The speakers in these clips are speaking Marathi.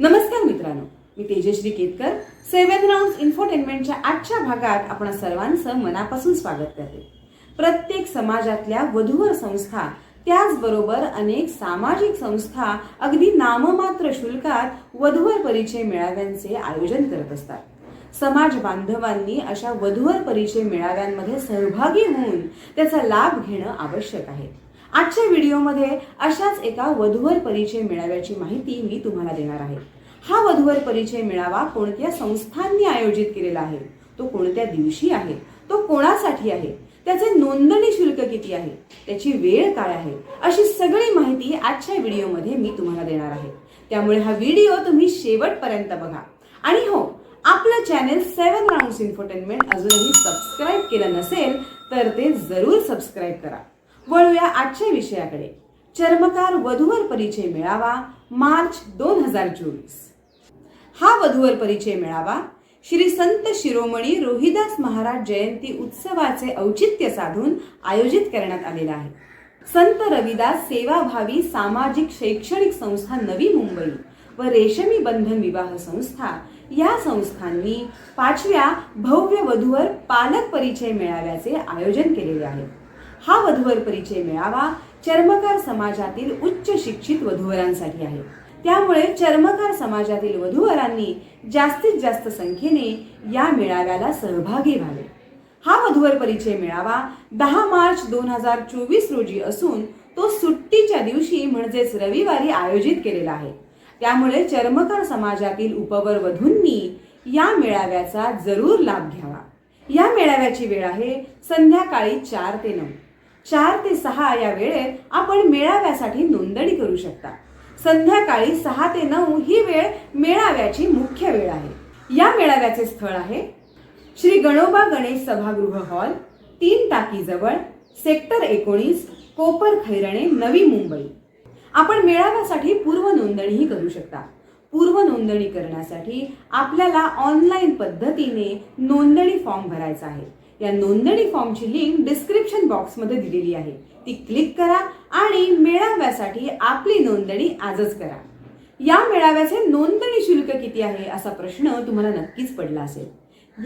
नमस्कार मित्रांनो मी तेजश्री केतकर. सेवन राऊंड इन्फोटेनमेंटच्या आजच्या भागात आपण सर्वांचं मनापासून स्वागत करते. प्रत्येक समाजातल्या वधूवर संस्था त्याचबरोबर अनेक सामाजिक संस्था अगदी नाममात्र शुल्कात वधूवर परिचय मेळाव्यांचे आयोजन करत असतात. समाज बांधवांनी अशा वधूवर परिचय मेळाव्यांमध्ये सहभागी होऊन त्याचा लाभ घेणं आवश्यक आहे. आजच्या व्हिडिओमध्ये अशाच एका वधूवर परिचय मेळाव्याची माहिती मी तुम्हाला देणार आहे. हा वधूवर परिचय मेळावा कोणत्या संस्थांनी आयोजित केलेला आहे? तो कोणत्या दिवशी आहे? तो कोणासाठी आहे? त्याचे नोंदणी शुल्क किती आहे? त्याची वेळ काय आहे? अशी सगळी माहिती आजच्या व्हिडिओमध्ये मी तुम्हाला देणार आहे. त्यामुळे हा व्हिडिओ तुम्ही शेवटपर्यंत बघा. आणि हो आपलं चॅनेल सेवन राऊंड्स इन्फोटेनमेंट अजूनही सबस्क्राईब केलं नसेल तर ते जरूर सबस्क्राईब करा. वळूया आजच्या विषयाकडे. चर्मकार वधूवर परिचय मेळावा मार्च दोन हजार चोवीस. हा वधूवर परिचय मेळावा श्री संत शिरोमणी रोहिदास महाराज जयंती उत्सवाचे औचित्य साधून आयोजित करण्यात आलेला आहे. संत रविदास सेवाभावी सामाजिक शैक्षणिक संस्था नवी मुंबई व रेशमी बंधन विवाह संस्था या संस्थांनी पाचव्या भव्य वधूवर पालक परिचय मेळाव्याचे आयोजन केलेले आहे. हा वधूवर परिचय मेळावा. चर्मकार समाजातील उच्च शिक्षित वधूवरांसाठी आहे. त्यामुळे चर्मकार समाजातील वधूवरांनी जास्तीत जास्त संख्येने या मेळाव्याला सहभागी व्हावे. हा वधूवर परिचय मेळावा. दहा मार्च दोन हजार चोवीस रोजी असून तो सुट्टीच्या दिवशी म्हणजेच रविवारी आयोजित केलेला आहे. त्यामुळे चर्मकार समाजातील उपवर वधूंनी या मेळाव्याचा जरूर लाभ घ्यावा. या मेळाव्याची वेळ आहे संध्याकाळी चार ते नऊ. चार ते सहा या वेळेत आपण मेळाव्यासाठी नोंदणी करू शकता. संध्याकाळी सहा ते नऊ ही वेळ मेळाव्याची मुख्य वेळ आहे. या मेळाव्याचे स्थळ आहे श्री गणोबा गणेश सभागृह हॉल तीन टाकीजवळ सेक्टर एकोणीस कोपर खैरणे नवी मुंबई. आपण मेळाव्यासाठी पूर्व नोंदणीही करू शकता. पूर्व नोंदणी करण्यासाठी आपल्याला ऑनलाईन पद्धतीने नोंदणी फॉर्म भरायचा आहे. या नोंदणी फॉर्मची लिंक डिस्क्रिप्शन बॉक्समध्ये दिलेली आहे. ती क्लिक करा आणि मेळाव्यासाठी आपली नोंदणी आजच करा. या मेळाव्याचे नोंदणी शुल्क किती आहे असा प्रश्न तुम्हाला नक्कीच पडला असेल.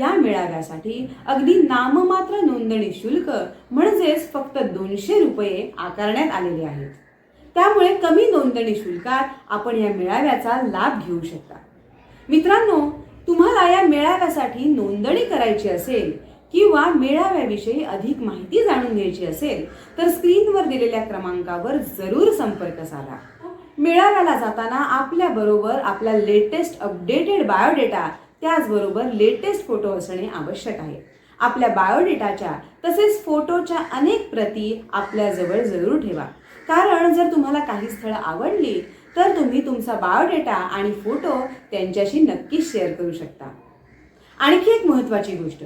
या मेळाव्यासाठी अगदी नाममात्र नोंदणी शुल्क म्हणजेच फक्त दोनशे रुपये आकारण्यात आलेले आहेत. त्यामुळे कमी नोंदणी शुल्कात आपण या मेळाव्याचा लाभ घेऊ शकता. मित्रांनो तुम्हाला या मेळाव्यासाठी नोंदणी करायची असेल किंवा मेळाव्याविषयी अधिक माहिती जाणून घ्यायची असेल तर स्क्रीनवर दिलेल्या क्रमांकावर जरूर संपर्क साधा. मेळाव्याला जाताना आपल्या बरोबर आपला लेटेस्ट अपडेटेड बायोडेटा त्याचबरोबर लेटेस्ट फोटो असणे आवश्यक आहे. आपल्या बायोडेटाच्या तसेच फोटोच्या अनेक प्रती आपल्याजवळ जरूर ठेवा. कारण जर तुम्हाला काही स्थळं आवडली तर तुम्ही तुमचा बायोडेटा आणि फोटो त्यांच्याशी नक्कीच शेअर करू शकता. आणखी एक महत्त्वाची गोष्ट.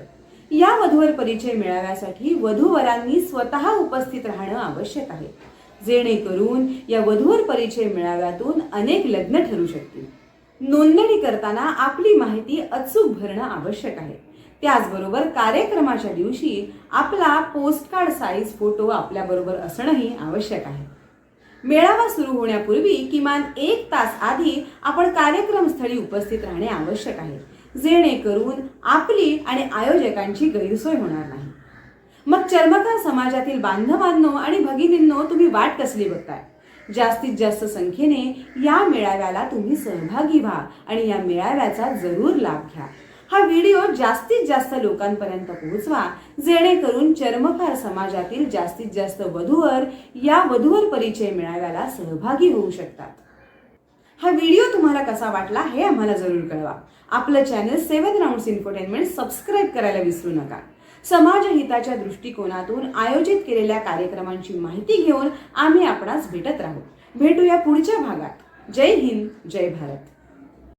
या वधूवर परिचय मिळाव्यासाठी वधूवरांनी स्वतः उपस्थित राहणं आवश्यक आहे. जेणेकरून या वधूवर परिचय मिळाव्यातून अनेक लग्न ठरू शकतील. नोंदणी करताना आपली माहिती अचूक भरणं आवश्यक आहे. त्याचबरोबर कार्यक्रमाच्या दिवशी आपला पोस्टकार्ड साईज फोटो आपल्याबरोबर असणंही आवश्यक आहे. मेळावा सुरू होण्यापूर्वी किमान एक तास आधी आपण कार्यक्रमस्थळी उपस्थित राहणे आवश्यक आहे. जेणेकरून आपली आणि आयोजकांची गैरसोय होणार नाही. मग चर्मकार समाजातील बांधवांनो आणि भगिनींनो तुम्ही वाट कसली बघताय? जास्तीत जास्त संख्येने या मेळाव्याला तुम्ही सहभागी व्हा आणि या मेळाव्याचा जरूर लाभ घ्या. हा व्हिडिओ जास्तीत जास्त लोकांपर्यंत पोहोचवा जेणेकरून चर्मकार समाजातील जास्तीत जास्त वधूवर या वधूवर परिचय मेळाव्याला सहभागी होऊ शकतात. हा व्हिडिओ तुम्हाला कसा वाटला हे आम्हाला जरूर कळवा. आपलं channel seven round infotainment subscribe करायला विसरू नका. समाजहिताच्या दृष्टिकोनातून आयोजित केलेल्या कार्यक्रमांची माहिती घेऊन आम्ही आपणास भेटत राहू. भेटूया पुढच्या भागात. जय हिंद जय भारत.